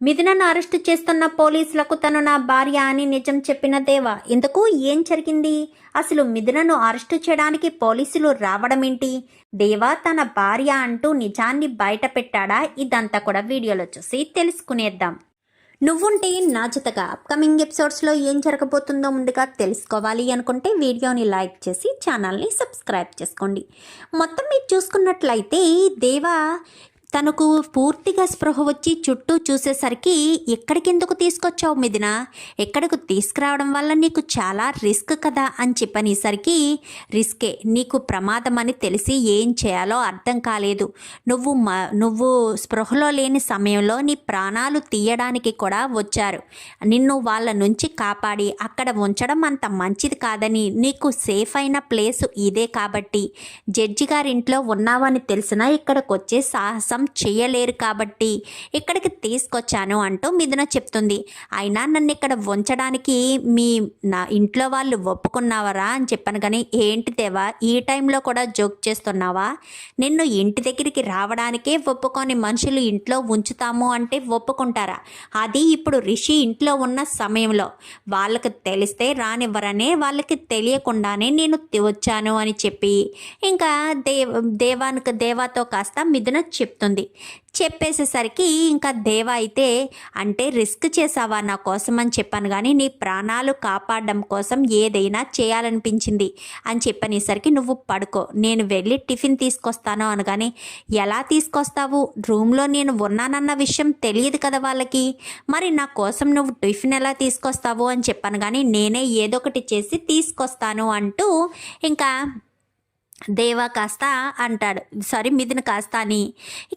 మిథునను arrest చేస్తున్న పోలీసులకు తను నా భార్య అని నిజం చెప్పిన దేవ ఇందుకు ఏం జరిగింది? అసలు మిథునను అరెస్టు చేయడానికి పోలీసులు రావడం ఏంటి? దేవా తన భార్య అంటూ నిజాన్ని బయట పెట్టాడా? ఇదంతా కూడా వీడియోలో చూసి తెలుసుకునేద్దాం. నువ్వుంటే నా జతగా అప్కమింగ్ ఎపిసోడ్స్లో ఏం జరగబోతుందో ముందుగా తెలుసుకోవాలి అనుకుంటే వీడియోని లైక్ చేసి ఛానల్ని సబ్స్క్రైబ్ చేసుకోండి. మొత్తం మీరు చూసుకున్నట్లయితే దేవా తనకు పూర్తిగా స్పృహ వచ్చి చుట్టూ చూసేసరికి ఎక్కడికెందుకు తీసుకొచ్చావు మిదిన ఎక్కడికి తీసుకురావడం వల్ల నీకు చాలా రిస్క్ కదా? అని చెప్పనేసరికి రిస్కే. నీకు ప్రమాదం అని తెలిసి ఏం చేయాలో అర్థం కాలేదు. నువ్వు మ నువ్వు స్పృహలో లేని సమయంలో నీ ప్రాణాలు తీయడానికి కూడా వచ్చారు. నిన్ను వాళ్ళ నుంచి కాపాడి అక్కడ ఉంచడం అంత మంచిది కాదని నీకు సేఫ్ అయిన ప్లేస్ ఇదే కాబట్టి. జడ్జి గారింట్లో ఉన్నావని తెలిసినా ఇక్కడికి వచ్చే సాహసం చేయలేరు కాబట్టి ఇక్కడికి తీసుకొచ్చాను అంటూ మిథున చెప్తుంది. అయినా నన్ను ఇక్కడ ఉంచడానికి మీ నా ఇంట్లో వాళ్ళు ఒప్పుకున్నావరా అని చెప్పాను కానీ ఏంటి దేవా ఈ టైంలో కూడా జోక్ చేస్తున్నావా? నిన్ను ఇంటి దగ్గరికి రావడానికే ఒప్పుకొని మనుషులు ఇంట్లో ఉంచుతాము అంటే ఒప్పుకుంటారా? అది ఇప్పుడు రిషి ఇంట్లో ఉన్న సమయంలో. వాళ్ళకి తెలిస్తే రానివ్వరనే వాళ్ళకి తెలియకుండానే నేను వచ్చాను అని చెప్పి. ఇంకా దేవ దేవానికి దేవాతో కాస్త మిథున చెప్తుంది. చెప్పేసేసరికి ఇంకా దేవ అయితే అంటే రిస్క్ చేసావా నా కోసం అని చెప్పాను కానీ నీ ప్రాణాలు కాపాడడం కోసం ఏదైనా చేయాలనిపించింది అని చెప్పనేసరికి నువ్వు పడుకో నేను వెళ్ళి టిఫిన్ తీసుకొస్తాను అనగానే ఎలా తీసుకొస్తావు? రూమ్లో నేను ఉన్నానన్న విషయం తెలియదు కదా వాళ్ళకి. మరి నా కోసం నువ్వు టిఫిన్ ఎలా తీసుకొస్తావు? అని చెప్పాను కానీ నేనే ఏదో ఒకటి చేసి తీసుకొస్తాను అంటూ ఇంకా దేవా కాస్త అంటాడు. సారీ మిథున కాస్త అని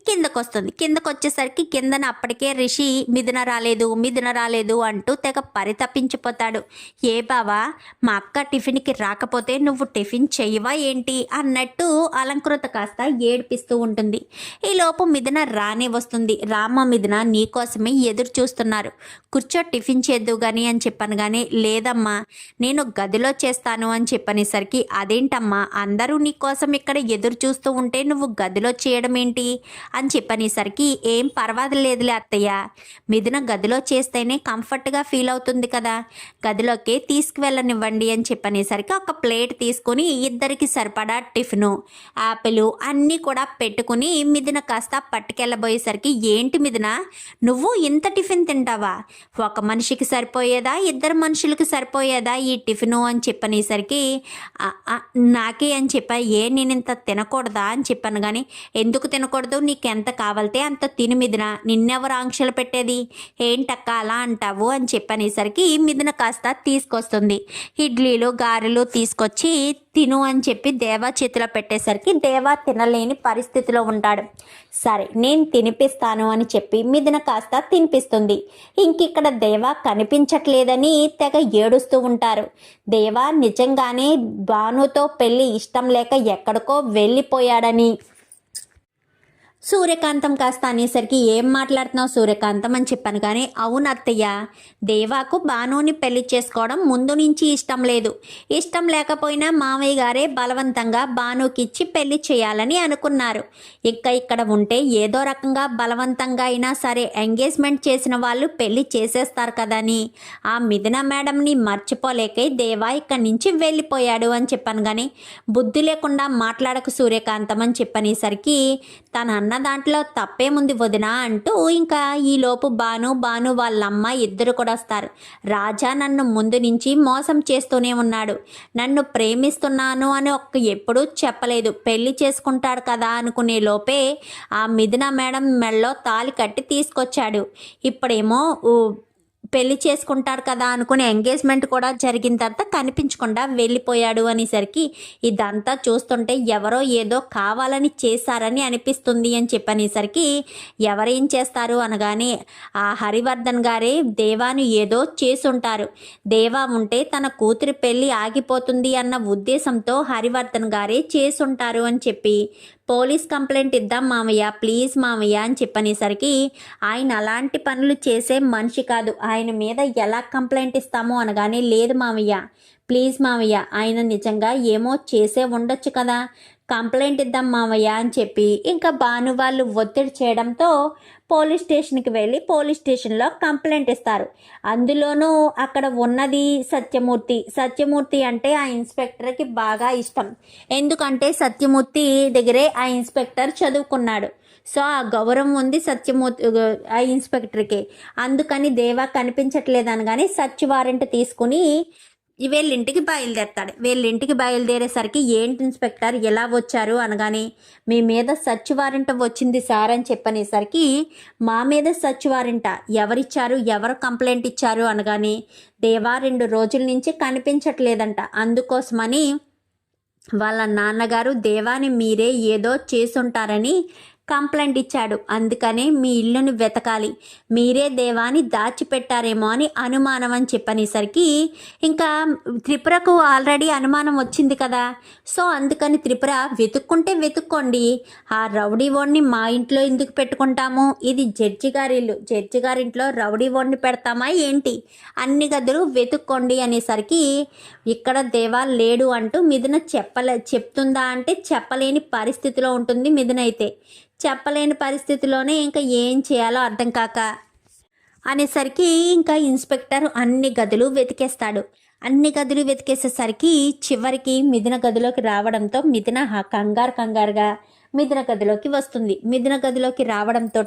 కిందకు వస్తుంది కిందకు వచ్చేసరికి కిందన అప్పటికే రిషి మిథున రాలేదు మిథున రాలేదు అంటూ తెగ పరితపించిపోతాడు. ఏ బావా మా అక్క టిఫిన్కి రాకపోతే నువ్వు టిఫిన్ చెయ్యవా ఏంటి? అన్నట్టు అలంకృత కాస్త ఏడిపిస్తూ ఉంటుంది. ఈ లోపు మిథున రానే వస్తుంది. రామ మిథున నీకోసమే ఎదురు చూస్తున్నారు. కూర్చో టిఫిన్ చేద్దు కానీ అని చెప్పాను కానీ లేదమ్మా నేను గదిలో చేస్తాను అని చెప్పనేసరికి అదేంటమ్మా అందరూ నీ కోసం ఇక్కడ ఎదురు చూస్తూ ఉంటే నువ్వు గదిలో చేయడం ఏంటి? అని చెప్పనేసరికి ఏం పర్వాలేదులే అత్తయ్య. మిథున గదిలో చేస్తేనే కంఫర్ట్గా ఫీల్ అవుతుంది కదా. గదిలోకి తీసుకువెళ్ళనివ్వండి అని చెప్పనేసరికి ఒక ప్లేట్ తీసుకుని ఇద్దరికి సరిపడా టిఫిను యాపిల్ అన్నీ కూడా పెట్టుకుని మిథున కాస్త పట్టుకెళ్ళబోయేసరికి ఏంటి మిథున? నువ్వు ఇంత టిఫిన్ తింటావా? ఒక మనిషికి సరిపోయేదా? ఇద్దరు మనుషులకి సరిపోయేదా ఈ టిఫిను? అని చెప్పనేసరికి నాకే అని చెప్పా ఏ నేను ఇంత తినకూడదా అని చెప్పాను. కానీ ఎందుకు తినకూడదు? నీకు ఎంత కావాలితే అంత తిని మిదిన నిన్నెవరు ఆంక్షలు పెట్టేది? ఏంటక్క అలా అంటావు? అని చెప్పనేసరికి మిదిన కాస్త తీసుకొస్తుంది. ఇడ్లీలు గారెలు తీసుకొచ్చి తిను అని చెప్పి దేవా చేతిలో పెట్టేసరికి దేవా తినలేని పరిస్థితిలో ఉంటాడు. సరే నేను తినిపిస్తాను అని చెప్పి మిథున కాస్త తినిపిస్తుంది. ఇంకిక్కడ దేవా కనిపించట్లేదని తెగ ఏడుస్తూ ఉంటారు. దేవా నిజంగానే భానుతో పెళ్ళి ఇష్టం లేక ఎక్కడికో వెళ్ళిపోయాడని సూర్యకాంతం కాస్త అనేసరికి ఏం మాట్లాడుతున్నావు సూర్యకాంతం అని చెప్పాను కానీ అవును అత్తయ్య దేవాకు భానుని పెళ్ళి చేసుకోవడం ముందు నుంచి ఇష్టం లేదు. ఇష్టం లేకపోయినా మామయ్య గారే బలవంతంగా భానుకిచ్చి పెళ్ళి చేయాలని అనుకున్నారు. ఇంకా ఇక్కడ ఉంటే ఏదో రకంగా బలవంతంగా అయినా సరే ఎంగేజ్మెంట్ చేసిన వాళ్ళు పెళ్ళి చేసేస్తారు కదని. ఆ మిథున మేడంని మర్చిపోలేకే దేవా ఇక్కడి నుంచి వెళ్ళిపోయాడు అని చెప్పాను కానీ బుద్ధి లేకుండా మాట్లాడకు సూర్యకాంతం అని చెప్పనేసరికి తన ఉన్న దాంట్లో తప్పేముంది వదినా అంటూ ఇంకా ఈలోపు బాను బాను వాళ్ళమ్మ ఇద్దరు కూడా వస్తారు. రాజా నన్ను ముందు నుంచి మోసం చేస్తూనే ఉన్నాడు. నన్ను ప్రేమిస్తున్నాను అని ఒక్క ఎప్పుడూ చెప్పలేదు. పెళ్ళి చేసుకుంటాడు కదా అనుకునే లోపే ఆ మిథున మేడం మెళ్ళలో తాలి కట్టి తీసుకొచ్చాడు. ఇప్పుడేమో పెళ్ళి చేసుకుంటారు కదా అనుకుని ఎంగేజ్మెంట్ కూడా జరిగిన తర్వాత కనిపించకుండా వెళ్ళిపోయాడు అనేసరికి ఇదంతా చూస్తుంటే ఎవరో ఏదో కావాలని చేశారని అనిపిస్తుంది అని చెప్పనేసరికి ఎవరేం చేస్తారు అనగానే ఆ హరివర్ధన్ గారే దేవాను ఏదో చేసుంటారు. దేవా ఉంటే తన కూతురి పెళ్ళి ఆగిపోతుంది అన్న ఉద్దేశంతో హరివర్ధన్ గారే చేసుంటారు అని చెప్పి పోలీస్ కంప్లైంట్ ఇద్దాం మామయ్య ప్లీజ్ మామయ్య అని చెప్పనేసరికి ఆయన అలాంటి పనులు చేసే మనిషి కాదు. ఆయన మీద ఎలా కంప్లైంట్ ఇస్తామో అనగానే లేదు మామయ్య ప్లీజ్ మామయ్య ఆయన నిజంగా ఏమో చేసే ఉండొచ్చు కదా కంప్లైంట్ ఇద్దాం మామయ్య అని చెప్పి ఇంకా భాను వాళ్ళు ఒత్తిడి చేయడంతో పోలీస్ స్టేషన్కి వెళ్ళి పోలీస్ స్టేషన్లో కంప్లైంట్ ఇస్తారు. అందులోనూ అక్కడ ఉన్నది సత్యమూర్తి. సత్యమూర్తి అంటే ఆ ఇన్స్పెక్టర్కి బాగా ఇష్టం. ఎందుకంటే సత్యమూర్తి దగ్గరే ఆ ఇన్స్పెక్టర్ చదువుకున్నాడు. సో ఆ గౌరవం ఉంది సత్యమూర్తి ఆ ఇన్స్పెక్టర్కి. అందుకని దేవా కనిపించట్లేదని కానీ సచ్ వారెంట్ తీసుకుని వీళ్ళింటికి బయలుదేరతాడు. వీళ్ళింటికి బయలుదేరేసరికి ఏంటి ఇన్స్పెక్టర్? ఎలా వచ్చారు? అనగానే మీ మీద సచ్ వారెంట్ వచ్చింది సార్ అని చెప్పనేసరికి మా మీద సచ్ వారెంట ఎవరిచ్చారు? ఎవరు కంప్లైంట్ ఇచ్చారు? అనగానే దేవా రెండు రోజుల నుంచి కనిపించట్లేదంట. అందుకోసమని వాళ్ళ నాన్నగారు దేవాని మీరే ఏదో చేసుంటారని కంప్లైంట్ ఇచ్చాడు. అందుకనే మీ ఇల్లుని వెతకాలి. మీరే దేవాన్ని దాచిపెట్టారేమో అని అనుమానం అని చెప్పనేసరికి ఇంకా త్రిపురకు ఆల్రెడీ అనుమానం వచ్చింది కదా. సో అందుకని త్రిపుర వెతుక్కుంటే వెతుక్కోండి. ఆ రౌడీ ఓడిని మా ఇంట్లో ఎందుకు పెట్టుకుంటాము? ఇది జడ్జి గారి ఇల్లు. జడ్జి గారి ఇంట్లో రౌడీ ఓడిని పెడతామా ఏంటి? అన్ని గదులు వెతుక్కోండి అనేసరికి ఇక్కడ దేవా లేడు అంటూ మిథున చెప్పలే చెప్తుందా అంటే చెప్పలేని పరిస్థితిలో ఉంటుంది మిథున అయితే చెప్పలేని పరిస్థితిలోనే ఇంకా ఏం చేయాలో అర్థం కాక అనేసరికి ఇంకా ఇన్స్పెక్టర్ అన్ని గదులు వెతికేస్తాడు. అన్ని గదులు వెతికేసేసరికి చివరికి మిథున గదిలోకి రావడంతో మిథున హ- కంగారు కంగారుగా మిథున గదిలోకి వస్తుంది. మిథున గదిలోకి రావడంతో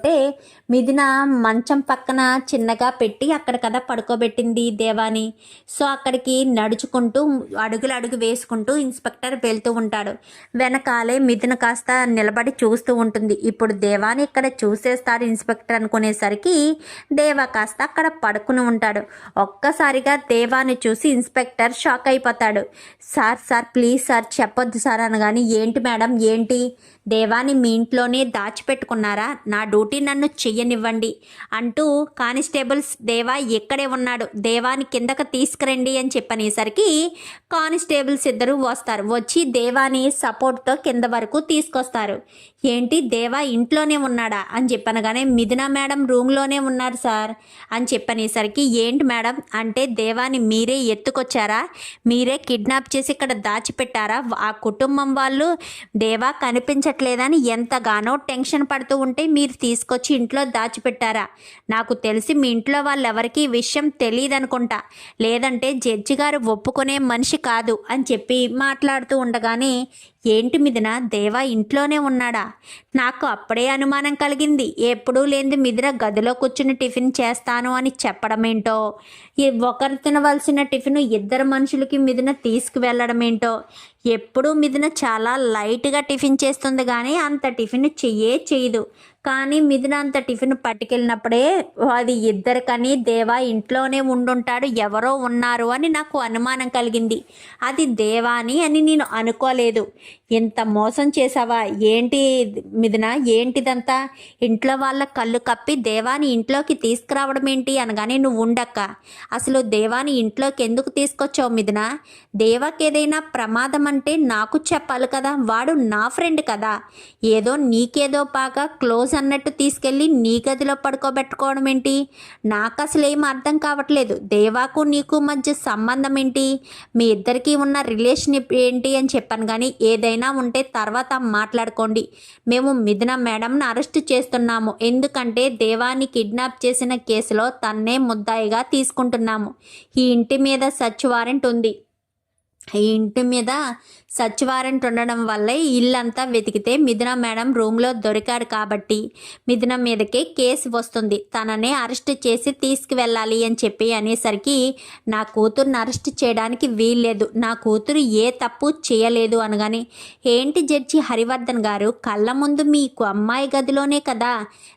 మిథున మంచం పక్కన చిన్నగా పెట్టి అక్కడ కదా పడుకోబెట్టింది దేవాని. సో అక్కడికి నడుచుకుంటూ అడుగులు అడుగు వేసుకుంటూ ఇన్స్పెక్టర్ వెళ్తూ ఉంటాడు. వెనకాలే మిథున కాస్త నిలబడి చూస్తూ ఉంటుంది. ఇప్పుడు దేవాని ఇక్కడ చూసేస్తాడు ఇన్స్పెక్టర్ అనుకునేసరికి దేవా కాస్త అక్కడ పడుకుని ఉంటాడు. ఒక్కసారిగా దేవాని చూసి ఇన్స్పెక్టర్ షాక్ అయిపోతాడు. సార్ సార్ ప్లీజ్ సార్ చెప్పొద్దు సార్ అనగాని ఏంటి మేడం ఏంటి? దేవాని మీ ఇంట్లోనే దాచిపెట్టుకున్నారా? నా డ్యూటీ నన్ను చెయ్యనివ్వండి అంటూ కానిస్టేబుల్స్ దేవా ఎక్కడే ఉన్నాడు? దేవాని కిందకు తీసుకురండి అని చెప్పనేసరికి కానిస్టేబుల్స్ ఇద్దరు వస్తారు. వచ్చి దేవాని సపోర్ట్తో కింద వరకు తీసుకొస్తారు. ఏంటి దేవా ఇంట్లోనే ఉన్నాడా? అని చెప్పనగానే మిథున మేడం రూమ్లోనే ఉన్నారు సార్ అని చెప్పనేసరికి ఏంటి మేడం? అంటే దేవాని మీరే ఎత్తుకొచ్చారా? మీరే కిడ్నాప్ చేసి ఇక్కడ దాచిపెట్టారా? ఆ కుటుంబం వాళ్ళు దేవా కనిపించ కనిపించట్లేదని ఎంతగానో టెన్షన్ పడుతూ ఉంటే మీరు తీసుకొచ్చి ఇంట్లో దాచిపెట్టారా? నాకు తెలిసి మీ ఇంట్లో వాళ్ళెవరికి ఈ విషయం తెలియదు అనుకుంటా లేదంటే జడ్జి గారు ఒప్పుకునే మనిషి కాదు అని చెప్పి మాట్లాడుతూ ఉండగానే ఏంటి మిదిన దేవా ఇంట్లోనే ఉన్నాడా? నాకు అప్పుడే అనుమానం కలిగింది. ఎప్పుడూ లేని మిదిన గదిలో కూర్చుని టిఫిన్ చేస్తాను అని చెప్పడం ఏంటో ఈ ఒకరు తినవలసిన టిఫిన్ ఇద్దరు మనుషులకి మిదిన తీసుకువెళ్ళడం ఏంటో ఎప్పుడూ మిథున చాలా లైట్గా టిఫిన్ చేస్తుంది కానీ అంత టిఫిన్ చెయ్యే చేయదు కానీ మిథునంత టిఫిన్ పట్టుకెళ్ళినప్పుడే అది ఇద్దరికని దేవా ఇంట్లోనే ఉండుంటాడు ఎవరో ఉన్నారు అని నాకు అనుమానం కలిగింది. అది దేవాని అని నేను అనుకోలేదు. ఇంత మోసం చేసావా ఏంటి మిథున? ఏంటిదంతా? ఇంట్లో వాళ్ళ కళ్ళు కప్పి దేవాని ఇంట్లోకి తీసుకురావడం ఏంటి అనగానే నువ్వు ఉండక్క. అసలు దేవాని ఇంట్లోకి ఎందుకు తీసుకొచ్చావు మిథున? దేవాకి ఏదైనా ప్రమాదం అంటే నాకు చెప్పాలి కదా. వాడు నా ఫ్రెండ్ కదా. ఏదో నీకేదో బాగా క్లోజ్ అన్నట్టు తీసుకెళ్ళి నీ గదిలో పడుకోబెట్టుకోవడం ఏంటి? నాకు అసలు ఏం అర్థం కావట్లేదు. దేవాకు నీకు మధ్య సంబంధం ఏంటి? మీ ఇద్దరికీ ఉన్న రిలేషన్ ఏంటి అని చెప్పాను కానీ ఏదైనా ఉంటే తర్వాత మాట్లాడుకోండి. మేము మిథున మేడంను అరెస్ట్ చేస్తున్నాము. ఎందుకంటే దేవాని కిడ్నాప్ చేసిన కేసులో తన్నే ముద్దాయిగా తీసుకుంటున్నాము. ఈ ఇంటి మీద సచ్ వారెంట్ ఉంది. ఈ ఇంటి మీద సచ్ వారెంట్ ఉండడం వల్లే ఇల్లంతా వెతికితే మిథున మేడం రూమ్లో దొరికాడు కాబట్టి మిథున మీదకే కేసు వస్తుంది. తననే అరెస్ట్ చేసి తీసుకువెళ్ళాలి అని చెప్పి అనేసరికి నా కూతురుని అరెస్ట్ చేయడానికి వీల్లేదు. నా కూతురు ఏ తప్పు చేయలేదు అనగానే ఏంటి జడ్జి హరివర్ధన్ గారు? కళ్ళ ముందు మీకు అమ్మాయి గదిలోనే కదా?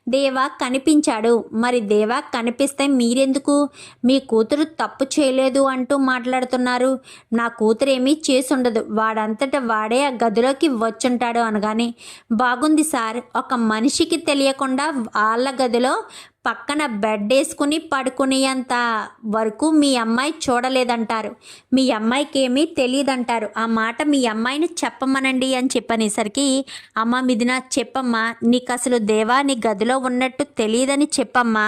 దేవా కనిపించాడు. మరి దేవా కనిపిస్తే మీరెందుకు? మీ కూతురు తప్పు చేయలేదు అంటూ మాట్లాడుతున్నారు. నా కూతురు ఏమీ చేసుండదు వాడంతట వాడే ఆ గదిలోకి వచ్చుంటాడు అనగానే బాగుంది సార్ ఒక మనిషికి తెలియకుండా వాళ్ళ గదిలో పక్కన బెడ్ వేసుకుని పడుకునేంత వరకు మీ అమ్మాయి చూడలేదంటారు. మీ అమ్మాయికి ఏమీ తెలియదంటారు ఆ మాట మీ అమ్మాయిని చెప్పమనండి అని చెప్పనేసరికి అమ్మ మిదిన చెప్పమ్మా నీకు అసలు దేవా నీ గదిలో ఉన్నట్టు తెలియదని చెప్పమ్మా.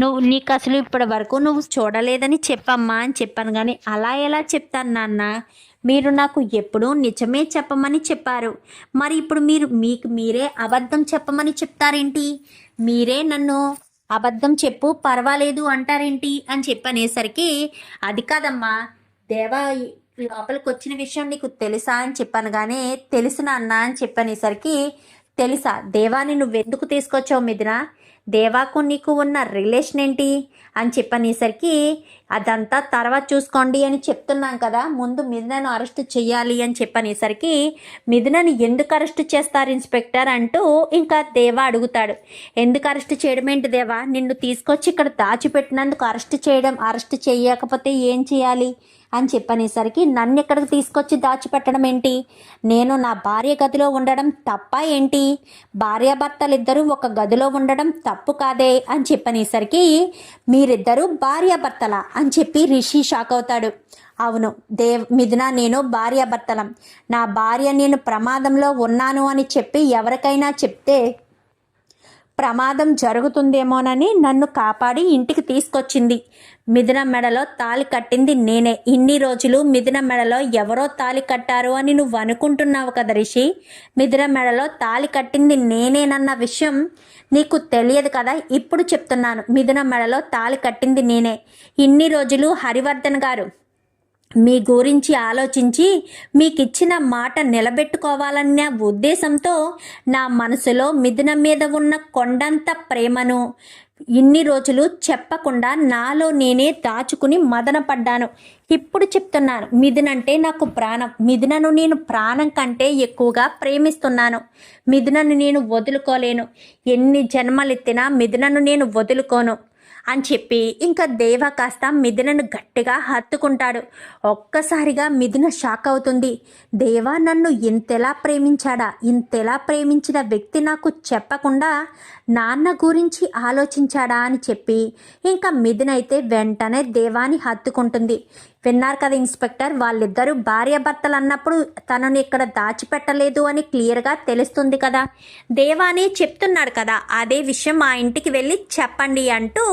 నువ్వు నీకు అసలు ఇప్పటి వరకు నువ్వు చూడలేదని చెప్పమ్మా అని చెప్పాను కానీ అలా ఎలా చెప్తాను నాన్న? మీరు నాకు ఎప్పుడూ నిజమే చెప్పమని చెప్పారు. మరి ఇప్పుడు మీరు మీకు మీరే అబద్ధం చెప్పమని చెప్తారేంటి? మీరే నన్ను అబద్ధం చెప్పు పర్వాలేదు అంటారేంటి? అని చెప్పనేసరికి అది కాదమ్మా దేవా లోపలికి వచ్చిన విషయం నీకు తెలుసా అని చెప్పాను కానీ తెలుసు నాన్న అని చెప్పనేసరికి తెలుసా దేవాని నువ్వెందుకు తీసుకొచ్చావు మిథున? దేవాకు నీకు ఉన్న రిలేషన్ ఏంటి? అని చెప్పనేసరికి అదంతా తర్వాత చూసుకోండి అని చెప్తున్నాం కదా ముందు మిథునను అరెస్ట్ చేయాలి అని చెప్పనేసరికి మిథునను ఎందుకు అరెస్ట్ చేస్తారు ఇన్స్పెక్టర్? అంటూ ఇంకా దేవా అడుగుతాడు. ఎందుకు అరెస్ట్ చేయడం ఏంటి దేవా? నిన్ను తీసుకొచ్చి ఇక్కడ దాచిపెట్టినందుకు అరెస్ట్ చేయడం అరెస్ట్ చేయకపోతే ఏం చేయాలి? అని చెప్పనేసరికి నన్ను ఎక్కడికి తీసుకొచ్చి దాచిపెట్టడం ఏంటి? నేను నా భార్య గదిలో ఉండడం తప్ప ఏంటి? భార్యాభర్తలు ఇద్దరూ ఒక గదిలో ఉండడం తప్పు కాదే అని చెప్పనేసరికి మీరిద్దరూ భార్యాభర్తల అని చెప్పి రిషి షాక్ అవుతాడు. అవును దేవ్ మిథున నేను భార్యాభర్తలం. నా భార్య నేను ప్రమాదంలో ఉన్నాను అని చెప్పి ఎవరికైనా చెప్తే ప్రమాదం జరుగుతుందేమోనని నన్ను కాపాడి ఇంటికి తీసుకొచ్చింది. మిథున మెడలో తాలి కట్టింది నేనే. ఇన్ని రోజులు మిథున మెడలో ఎవరో తాలి కట్టారు అని నువ్వు అనుకుంటున్నావు కదా రిషి? మిథున మెడలో తాలి కట్టింది నేనేనన్న విషయం నీకు తెలియదు కదా? ఇప్పుడు చెప్తున్నాను. మిథున మెడలో తాలి కట్టింది నేనే. ఇన్ని రోజులు హరివర్ధన్ గారు మీ గురించి ఆలోచించి మీకు ఇచ్చిన మాట నిలబెట్టుకోవాలన్న ఉద్దేశంతో నా మనసులో మిథున మీద ఉన్న కొండంత ప్రేమను ఇన్ని రోజులు చెప్పకుండా నాలో నేనే దాచుకుని మదనపడ్డాను ఇప్పుడు చెప్తున్నాను మిథునంటే నాకు ప్రాణం. మిథునను నేను ప్రాణం కంటే ఎక్కువగా ప్రేమిస్తున్నాను. మిథునను నేను వదులుకోలేను. ఎన్ని జన్మలెత్తినా మిథునను నేను వదులుకోను. అని చెప్పి ఇంకా దేవ కాస్త మిథునను గట్టిగా హత్తుకుంటాడు. ఒక్కసారిగా మిథున షాక్ అవుతుంది. దేవా నన్ను ఇంతెలా ప్రేమించాడా? ఇంతెలా ప్రేమించిన వ్యక్తి నాకు చెప్పకుండా నాన్న గురించి ఆలోచించాడా అని చెప్పి ఇంకా మిథునైతే వెంటనే దేవాని హత్తుకుంటుంది. విన్నారు కదా ఇన్స్పెక్టర్. వాళ్ళిద్దరూ భార్యాభర్తలు అన్నప్పుడు తనని ఇక్కడ దాచిపెట్టలేదు అని క్లియర్గా తెలుస్తుంది కదా. దేవానే చెప్తున్నాడు కదా అదే విషయం మా ఇంటికి వెళ్ళి చెప్పండి అంటూ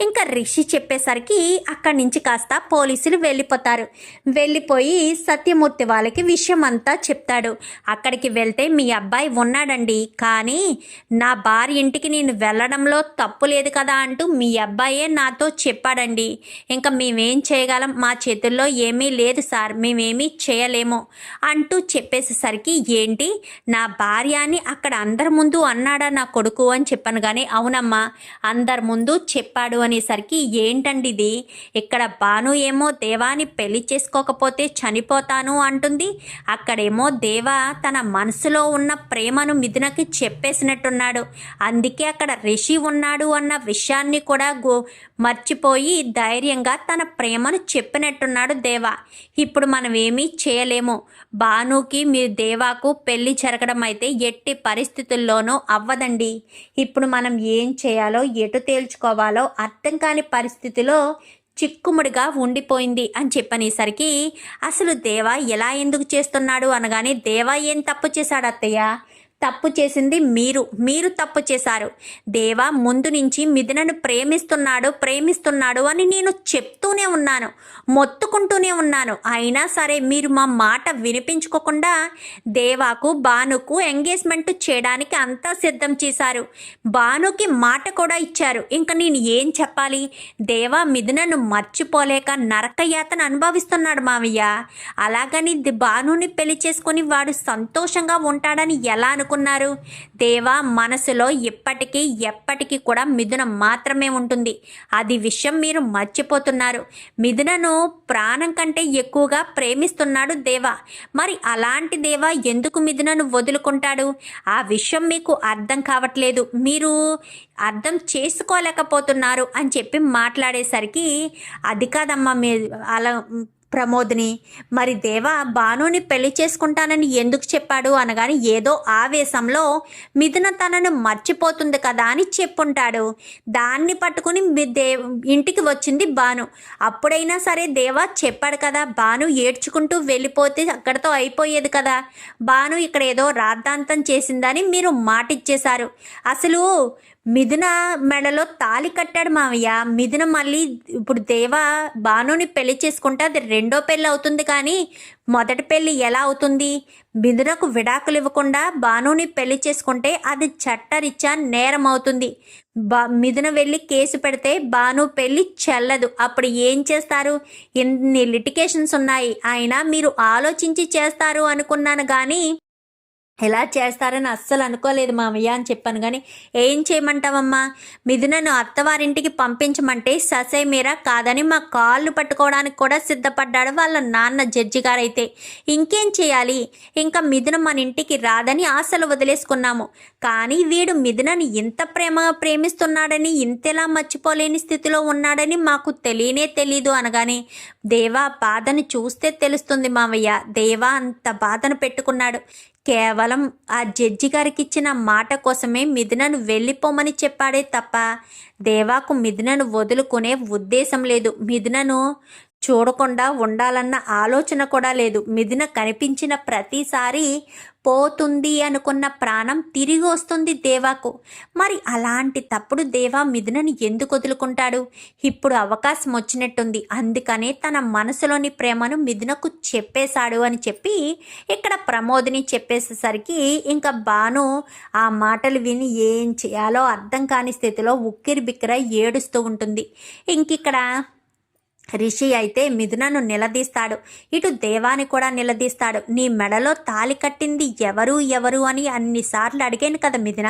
ఇంకా రిషి చెప్పేసరికి అక్కడి నుంచి కాస్త పోలీసులు వెళ్ళిపోతారు. వెళ్ళిపోయి సత్యమూర్తి వాళ్ళకి విషయం అంతా చెప్తాడు. అక్కడికి వెళ్తే మీ అబ్బాయి ఉన్నాడండి కానీ నా భార్య ఇంటికి నేను వెళ్ళడంలో తప్పు లేదు కదా అంటూ మీ అబ్బాయే నాతో చెప్పాడండి. ఇంకా మేమేం చేయగలం? మా చేతుల్లో ఏమీ లేదు సార్ మేమేమీ చేయలేము అంటూ చెప్పేసేసరికి ఏంటి? నా భార్య అని అక్కడ అందరి ముందు అన్నాడా నా కొడుకు అని చెప్పాను కానీ అవునమ్మా అందరి ముందు చెప్పాడు అనేసరికి ఏంటండి ఇది? ఇక్కడ భాను ఏమో దేవాని పెళ్ళి చేసుకోకపోతే చనిపోతాను అంటుంది. అక్కడేమో దేవా తన మనసులో ఉన్న ప్రేమను మిథునకి చెప్పేసినట్టున్నాడు. అందుకే అక్కడ రిషి ఉన్నాడు అన్న విషయాన్ని కూడా గో మర్చిపోయి ధైర్యంగా తన ప్రేమను చెప్పినట్టు అంటున్నాడు దేవా. ఇప్పుడు మనం ఏమీ చేయలేము. భానుకి మీ దేవాకు పెళ్ళి జరగడం అయితే ఎట్టి పరిస్థితుల్లోనూ అవ్వదండి. ఇప్పుడు మనం ఏం చేయాలో ఎటు తేల్చుకోవాలో అర్థం కాని పరిస్థితిలో చిక్కుముడిగా ఉండిపోయింది అని చెప్పనేసరికి అసలు దేవా ఎలా ఎందుకు చేస్తున్నాడు? అనగానే దేవా ఏం తప్పు చేశాడు అత్తయ్య? తప్పు చేసింది మీరు. మీరు తప్పు చేశారు. దేవా ముందు నుంచి మిథునను ప్రేమిస్తున్నాడు ప్రేమిస్తున్నాడు అని నేను చెప్తూనే ఉన్నాను మొత్తుకుంటూనే ఉన్నాను. అయినా సరే మీరు మా మాట వినిపించుకోకుండా దేవాకు భానుకు ఎంగేజ్మెంట్ చేయడానికి అంతా సిద్ధం చేశారు. భానుకి మాట కూడా ఇచ్చారు. ఇంకా నేను ఏం చెప్పాలి? దేవా మిథునను మర్చిపోలేక నరకయాతన అనుభవిస్తున్నాడు మావయ్య. అలాగని భానుని పెళ్ళి చేసుకొని వాడు సంతోషంగా ఉంటాడని ఎలా అనుకున్నారు. దేవా మనసులో ఇప్పటికీ ఎప్పటికీ కూడా మిథున మాత్రమే ఉంటుంది. అది విషయం మీరు మర్చిపోతున్నారు. మిథునను ప్రాణం కంటే ఎక్కువగా ప్రేమిస్తున్నాడు దేవా. మరి అలాంటి దేవా ఎందుకు మిథునను వదులుకుంటాడు? ఆ విషయం మీకు అర్థం కావట్లేదు. మీరు అర్థం చేసుకోలేకపోతున్నారు అని చెప్పి మాట్లాడేసరికి అది కాదమ్మా మీ అలా ప్రమోద్ని మరి దేవా భానుని పెళ్ళి చేసుకుంటానని ఎందుకు చెప్పాడు? అనగాని ఏదో ఆవేశంలో మిథున తనను మర్చిపోతుంది కదా అని చెప్పుంటాడు. దాన్ని పట్టుకుని మీ దే ఇంటికి వచ్చింది భాను అప్పుడైనా సరే దేవా చెప్పాడు కదా భాను ఏడ్చుకుంటూ వెళ్ళిపోతే అక్కడితో అయిపోయేది కదా. భాను ఇక్కడ ఏదో రాద్ధాంతం చేసిందని మీరు మాటిచ్చేశారు. అసలు మిథున మెడలో తాళి కట్టాడు మావయ్య. మిథున మళ్ళీ ఇప్పుడు దేవ భానుని పెళ్ళి చేసుకుంటే అది రెండో పెళ్ళి అవుతుంది కానీ మొదటి పెళ్ళి ఎలా అవుతుంది? మిథునకు విడాకులు ఇవ్వకుండా భానుని పెళ్ళి చేసుకుంటే అది చట్టరీత్యా నేరం అవుతుంది. బా మిథున వెళ్ళి కేసు పెడితే భాను పెళ్ళి చెల్లదు. అప్పుడు ఏం చేస్తారు? ఎన్ని లిటికేషన్స్ ఉన్నాయి. అయినా మీరు ఆలోచించి చేస్తారు అనుకున్నాను కానీ ఎలా చేస్తారని అస్సలు అనుకోలేదు మామయ్య అని చెప్పాను కానీ ఏం చేయమంటావమ్మా? మిథునను అత్తవారింటికి పంపించమంటే ససే మీరా కాదని మా కాళ్ళు పట్టుకోవడానికి కూడా సిద్ధపడ్డాడు వాళ్ళ నాన్న జడ్జి గారైతే. ఇంకేం చేయాలి? ఇంకా మిథున మన ఇంటికి రాదని ఆశలు వదిలేసుకున్నాము. కానీ వీడు మిథునని ఇంత ప్రేమగా ప్రేమిస్తున్నాడని ఇంతెలా మర్చిపోలేని స్థితిలో ఉన్నాడని మాకు తెలియనే తెలీదు అనగానే దేవా బాధను చూస్తే తెలుస్తుంది మామయ్య. దేవా అంత బాధను పెట్టుకున్నాడు. కేవలం ఆ జడ్జి గారికి ఇచ్చిన మాట కోసమే మిథునను వెళ్ళిపోమని చెప్పాడే తప్ప దేవాకు మిథునను వదులుకునే ఉద్దేశం లేదు. మిథునను చూడకుండా ఉండాలన్న ఆలోచన కూడా లేదు. మిథున కనిపించిన ప్రతిసారి పోతుంది అనుకున్న ప్రాణం తిరిగి వస్తుంది దేవాకు. మరి అలాంటి తప్పుడు దేవా మిథునని ఎందుకు వదులుకుంటాడు? ఇప్పుడు అవకాశం వచ్చినట్టుంది. అందుకనే తన మనసులోని ప్రేమను మిథునకు చెప్పేశాడు అని చెప్పి ఇక్కడ ప్రమోదిని చెప్పేసేసరికి ఇంకా బాను ఆ మాటలు విని ఏం చేయాలో అర్థం కాని స్థితిలో ఉక్కిరి బిక్కిర ఏడుస్తూ ఉంటుంది. ఇంకిక్కడ రిషి అయితే మిథునను నిలదీస్తాడు. ఇటు దేవాని కూడా నిలదీస్తాడు. నీ మెడలో తాలి కట్టింది ఎవరు ఎవరు అని అన్నిసార్లు అడిగాను కదా మిథున.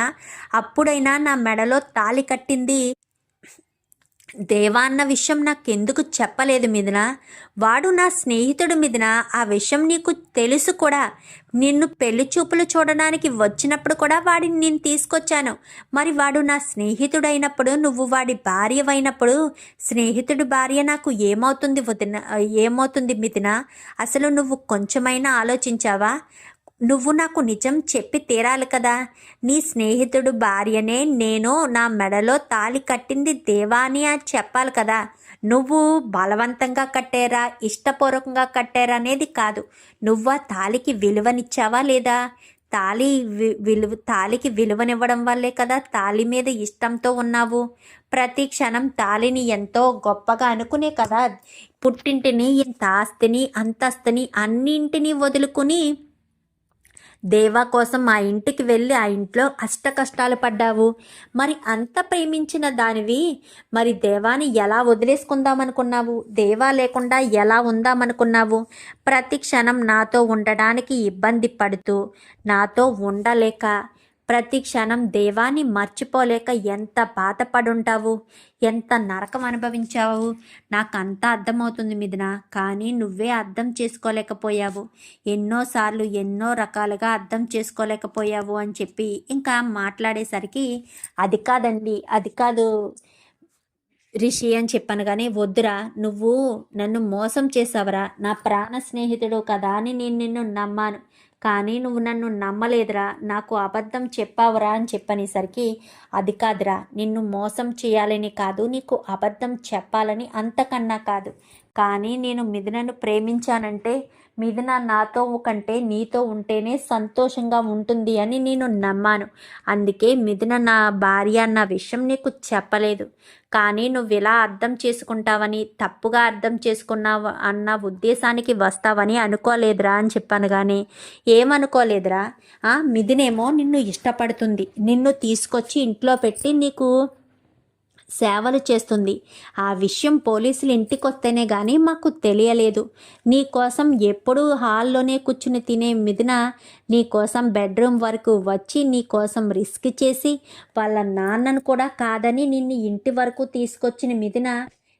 అప్పుడైనా నా మెడలో తాలి కట్టింది దేవా అన్న విషయం నాకెందుకు చెప్పలేదు మిథున? వాడు నా స్నేహితుడు మిథున. ఆ విషయం నీకు తెలుసు కూడా. నిన్ను పెళ్ళి చూపులు చూడడానికి వచ్చినప్పుడు కూడా వాడిని నేను తీసుకొచ్చాను. మరి వాడు నా స్నేహితుడైనప్పుడు నువ్వు వాడి భార్యవైనప్పుడు స్నేహితుడి భార్య నాకు ఏమవుతుంది వదిన ఏమవుతుంది మిథున? అసలు నువ్వు కొంచెమైనా ఆలోచించావా? నువ్వు నాకు నిజం చెప్పి తీరాలి కదా. నీ స్నేహితుడు భార్యనే నేను నా మెడలో తాళి కట్టింది దేవాని అని చెప్పాలి కదా. నువ్వు బలవంతంగా కట్టారా ఇష్టపూర్వకంగా కట్టారా అనేది కాదు. నువ్వు ఆ తాలికి విలువనిచ్చావా లేదా? తాళి వి- విలువ తాళికి విలువనివ్వడం వల్లే కదా తాళి మీద ఇష్టంతో ఉన్నావు. ప్రతి క్షణం తాళిని ఎంతో గొప్పగా అనుకునే కదా. పుట్టింటిని ఇంత ఆస్తిని అంతస్తుని అన్నింటినీ వదులుకుని దేవా కోసం ఆ ఇంటికి వెళ్ళి ఆ ఇంట్లో అష్ట కష్టాలు పడ్డావు. మరి అంత ప్రేమించిన దానివి మరి దేవాని ఎలా వదిలేసుకుందామనుకున్నావు? దేవా లేకుండా ఎలా ఉందామనుకున్నావు? ప్రతి క్షణం నాతో ఉండడానికి ఇబ్బంది పడుతూ నాతో ఉండలేక ప్రతి క్షణం దేవాన్ని మర్చిపోలేక ఎంత బాధపడుంటావు? ఎంత నరకం అనుభవించావు? నాకు అంతా అర్థమవుతుంది మిథున కానీ నువ్వే అర్థం చేసుకోలేకపోయావు. ఎన్నోసార్లు ఎన్నో రకాలుగా అర్థం చేసుకోలేకపోయావు అని చెప్పి ఇంకా మాట్లాడేసరికి అది కాదండి అది కాదు రిషి అని చెప్పాను కానీ వద్దురా నువ్వు నన్ను మోసం చేసావరా? నా ప్రాణ స్నేహితుడు కదా అని నేను నిన్ను నమ్మాను. కానీ నువ్వు నన్ను నమ్మలేదురా. నాకు అబద్ధం చెప్పావురా అని చెప్పనేసరికి అది కాదురా. నిన్ను మోసం చేయాలని కాదు నీకు అబద్ధం చెప్పాలని అంతకన్నా కాదు. కానీ నేను మిథునను ప్రేమించానంటే మిథున నాతో కంటే నీతో ఉంటేనే సంతోషంగా ఉంటుంది అని నేను నమ్మాను. అందుకే మిథున నా భార్య అన్న విషయం నీకు చెప్పలేదు. కానీ నువ్వు ఇలా అర్థం చేసుకుంటావని తప్పుగా అర్థం చేసుకున్నావు అన్న ఉద్దేశానికి వస్తావని అనుకోలేదురా అని చెప్పాను కానీ ఏమనుకోలేదురా? ఆ, మిథునేమో నిన్ను ఇష్టపడుతుంది. నిన్ను తీసుకొచ్చి ఇంట్లో పెట్టి నీకు సేవలు చేస్తుంది. ఆ విషయం పోలీసులు ఇంటికొస్తేనే కానీ మాకు తెలియలేదు. నీకోసం ఎప్పుడూ హాల్లోనే కూర్చుని తినే మిథున నీ కోసం బెడ్రూమ్ వరకు వచ్చి నీకోసం రిస్క్ చేసి వాళ్ళ నాన్నను కూడా కాదని నిన్ను ఇంటి వరకు తీసుకొచ్చిన మిథున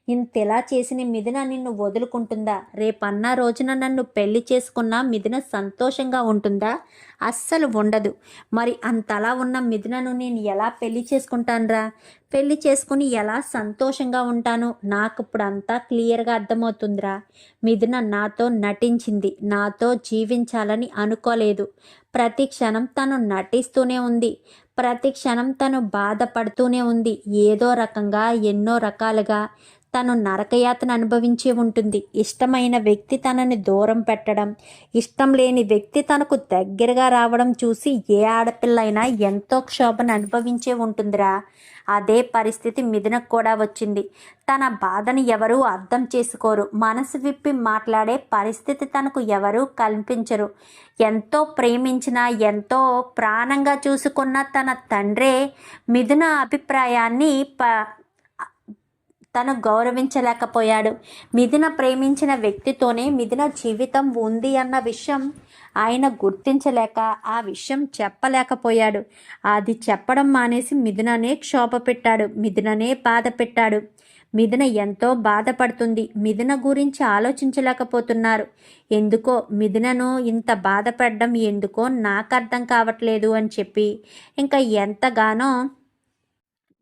ఇంతెలా చేసిన మిథున నిన్ను వదులుకుంటుందా? రేపన్న రోజున నన్ను పెళ్ళి చేసుకున్న మిథున సంతోషంగా ఉంటుందా? అస్సలు ఉండదు. మరి అంతలా ఉన్న మిథునను నేను ఎలా పెళ్ళి చేసుకుంటానురా? పెళ్ళి చేసుకుని ఎలా సంతోషంగా ఉంటాను నాకు ఇప్పుడు అంతా క్లియర్గా అర్థమవుతుందిరా. మిథున నాతో నటించింది నాతో జీవించాలని అనుకోలేదు. ప్రతి క్షణం తను నటిస్తూనే ఉంది. ప్రతి క్షణం తను బాధపడుతూనే ఉంది. ఏదో రకంగా ఎన్నో రకాలుగా తను నరకయాతను అనుభవించి ఉంటుంది. ఇష్టమైన వ్యక్తి తనని దూరం పెట్టడం ఇష్టం లేని వ్యక్తి తనకు దగ్గరగా రావడం చూసి ఏ ఆడపిల్ల అయినా ఎంతో క్షోభను అనుభవించే ఉంటుందిరా. అదే పరిస్థితి మిథునకు కూడా వచ్చింది. తన బాధను ఎవరూ అర్థం చేసుకోరు. మనసు విప్పి మాట్లాడే పరిస్థితి తనకు ఎవరూ కల్పించరు. ఎంతో ప్రేమించిన ఎంతో ప్రాణంగా చూసుకున్న తన తండ్రే మిథున అభిప్రాయాన్ని ప తను గౌరవించలేకపోయాడు. మిథున ప్రేమించిన వ్యక్తితోనే మిథున జీవితం ఉంది అన్న విషయం ఆయన గుర్తించలేక ఆ విషయం చెప్పలేకపోయాడు. అది చెప్పడం మానేసి మిథుననే క్షోభ పెట్టాడు మిథుననే బాధ పెట్టాడు మిథున ఎంతో బాధపడుతుంది. మిథున గురించి ఆలోచించలేకపోతున్నారు. ఎందుకో మిథునను ఇంత బాధపడడం ఎందుకో నాకు అర్థం కావట్లేదు అని చెప్పి ఇంకా ఎంతగానో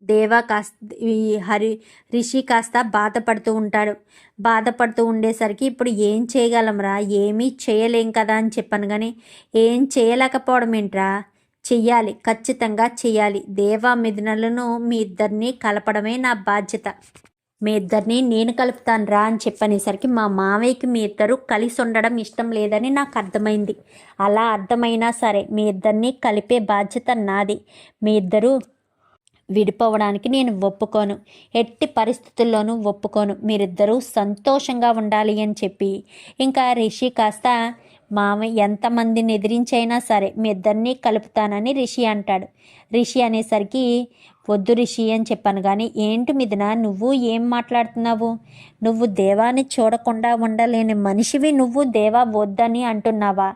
దేవా కాస్త ఈ హరి రిషి కాస్త బాధపడుతూ ఉంటాడు. బాధపడుతూ ఉండేసరికి ఇప్పుడు ఏం చేయగలంరా ఏమీ చేయలేం కదా అని చెప్పాను కానీ ఏం చేయలేకపోవడం ఏంట్రా? చెయ్యాలి ఖచ్చితంగా చెయ్యాలి. దేవా మిథునలను మీ ఇద్దరిని కలపడమే నా బాధ్యత. మీ ఇద్దరిని నేను కలుపుతాను రా అని చెప్పనేసరికి మా మావయ్యకి మీ ఇద్దరు కలిసి ఉండడం ఇష్టం లేదని నాకు అర్థమైంది. అలా అర్థమైనా సరే మీ ఇద్దరిని కలిపే బాధ్యత నాది. మీ ఇద్దరు విడిపోవడానికి నేను ఒప్పుకోను. ఎట్టి పరిస్థితుల్లోనూ ఒప్పుకోను. మీరిద్దరూ సంతోషంగా ఉండాలి అని చెప్పి. ఇంకా రిషి కాస్త మామ ఎంతమందిని ఎదిరించైనా సరే మీ ఇద్దరిని కలుపుతానని రిషి అంటాడు. రిషి అనేసరికి వద్దు రిషి అని చెప్పాను. కానీ ఏంటి మీదన నువ్వు ఏం మాట్లాడుతున్నావు? నువ్వు దేవాన్ని చూడకుండా ఉండలేని మనిషివి నువ్వు. దేవా వద్దని అంటున్నావా?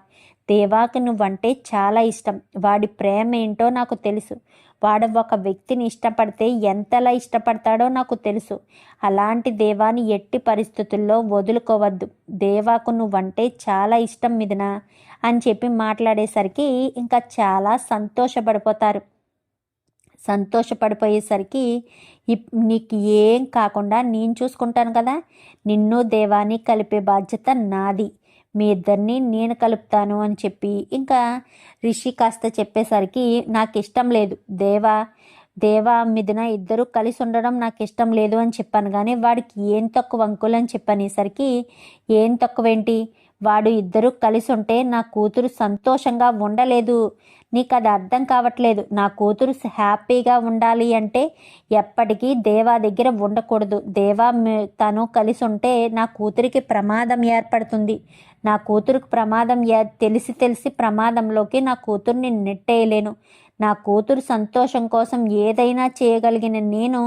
దేవాకి నువ్వంటే చాలా ఇష్టం. వాడి ప్రేమ ఏంటో నాకు తెలుసు. వాడు ఒక వ్యక్తిని ఇష్టపడితే ఎంతలా ఇష్టపడతాడో నాకు తెలుసు. అలాంటి దేవాని ఎట్టి పరిస్థితుల్లో వదులుకోవద్దు. దేవాకు నువ్వంటే చాలా ఇష్టం మిదిన అని చెప్పి మాట్లాడేసరికి ఇంకా చాలా సంతోషపడిపోతారు. సంతోషపడిపోయేసరికి నీకు ఏం కాకుండా నేను చూసుకుంటాను కదా. నిన్ను దేవాన్ని కలిపే బాధ్యత నాది. మీ ఇద్దరిని నేను కలుపుతాను అని చెప్పి ఇంకా రిషి కాస్త చెప్పేసరికి నాకు ఇష్టం లేదు. దేవా దేవా మిథున ఇద్దరు కలిసి ఉండడం నాకు ఇష్టం లేదు అని చెప్పాను. కానీ వాడికి ఏం తక్కువ అంకులు అని చెప్పనేసరికి ఏం తక్కువేంటి? వాడు ఇద్దరు కలిసి ఉంటే నా కూతురు సంతోషంగా ఉండలేదు. నీకు అది అర్థం కావట్లేదు. నా కూతురు హ్యాపీగా ఉండాలి అంటే ఎప్పటికీ దేవా దగ్గర ఉండకూడదు. దేవా తను కలిసి ఉంటే నా కూతురికి ప్రమాదం ఏర్పడుతుంది. నా కూతురుకు ప్రమాదం తెలిసి తెలిసి ప్రమాదంలోకి నా కూతుర్ని నెట్టేయలేను. నా కూతురు సంతోషం కోసం ఏదైనా చేయగలిగిన నేను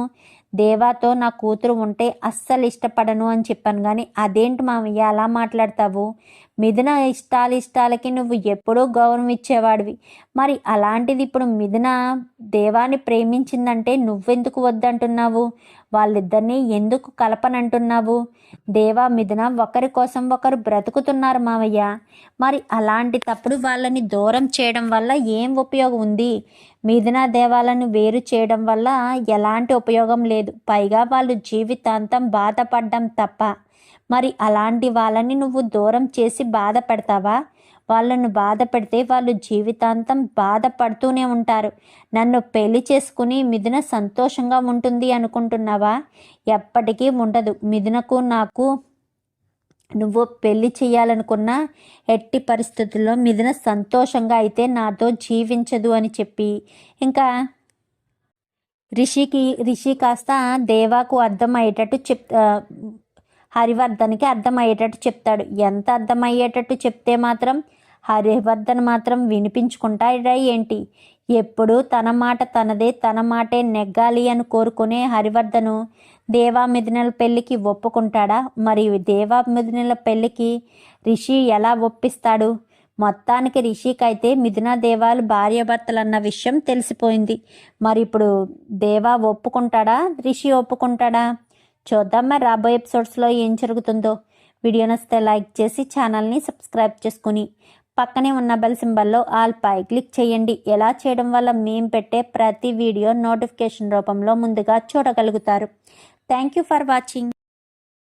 దేవాతో నా కూతురు ఉంటే అస్సలు ఇష్టపడను అని చెప్పాను. కానీ అదేంటి మామయ్య అలా మాట్లాడతావు? మిథున ఇష్టాలు ఇష్టాలకి నువ్వు ఎప్పుడూ గౌరవం ఇచ్చేవాడివి మరి అలాంటిది ఇప్పుడు మిథున దేవాన్ని ప్రేమించిందంటే నువ్వెందుకు వద్దంటున్నావు? వాళ్ళిద్దరినీ ఎందుకు కలపనంటున్నావు? దేవా మిథున ఒకరి కోసం ఒకరు బ్రతుకుతున్నారు మావయ్య. మరి అలాంటి తప్పుడు వాళ్ళని దూరం చేయడం వల్ల ఏం ఉపయోగం ఉంది? మిథున దేవాలను వేరు చేయడం వల్ల ఎలాంటి ఉపయోగం లేదు. పైగా వాళ్ళు జీవితాంతం బాధపడడం తప్ప. మరి అలాంటి వాళ్ళని నువ్వు దూరం చేసి బాధపడతావా? వాళ్ళను బాధ పెడితే వాళ్ళు జీవితాంతం బాధపడుతూనే ఉంటారు. నన్ను పెళ్ళి చేసుకుని మిథున సంతోషంగా ఉంటుంది అనుకుంటున్నావా? ఎప్పటికీ ఉండదు. మిథునకు నాకు నువ్వు పెళ్ళి చేయాలనుకున్న ఎట్టి పరిస్థితుల్లో మిథున సంతోషంగా అయితే నాతో జీవించదు అని చెప్పి. ఇంకా రిషికి రిషి కాస్త దేవాకు అర్థమయ్యేటట్టు చెప్ హరివర్ధన్కి అర్థమయ్యేటట్టు చెప్తాడు. ఎంత అర్థమయ్యేటట్టు చెప్తే మాత్రం హరివర్ధన్ మాత్రం వినిపించుకుంటాడా ఏంటి? ఎప్పుడు తన మాట తనదే తన మాటే నెగ్గాలి అని కోరుకునే హరివర్ధను దేవామిథునల పెళ్ళికి ఒప్పుకుంటాడా? మరి దేవామిథునల పెళ్ళికి రిషి ఎలా ఒప్పిస్తాడు? మొత్తానికి రిషికైతే మిథున దేవాలు భార్యాభర్తలు అన్న విషయం తెలిసిపోయింది. మరి ఇప్పుడు దేవా ఒప్పుకుంటాడా? రిషి ఒప్పుకుంటాడా? చూద్దాం మరి రాబోయే ఎపిసోడ్స్లో ఏం జరుగుతుందో. వీడియో నచ్చితే లైక్ చేసి ఛానల్ని సబ్స్క్రైబ్ చేసుకుని పక్కనే ఉన్న బెల్ సింబల్లో ఆల్ పై క్లిక్ చేయండి. ఎలా చేయడం వల్ల మేము పెట్టే ప్రతి వీడియో నోటిఫికేషన్ రూపంలో ముందుగా చూడగలుగుతారు. Thank you for watching.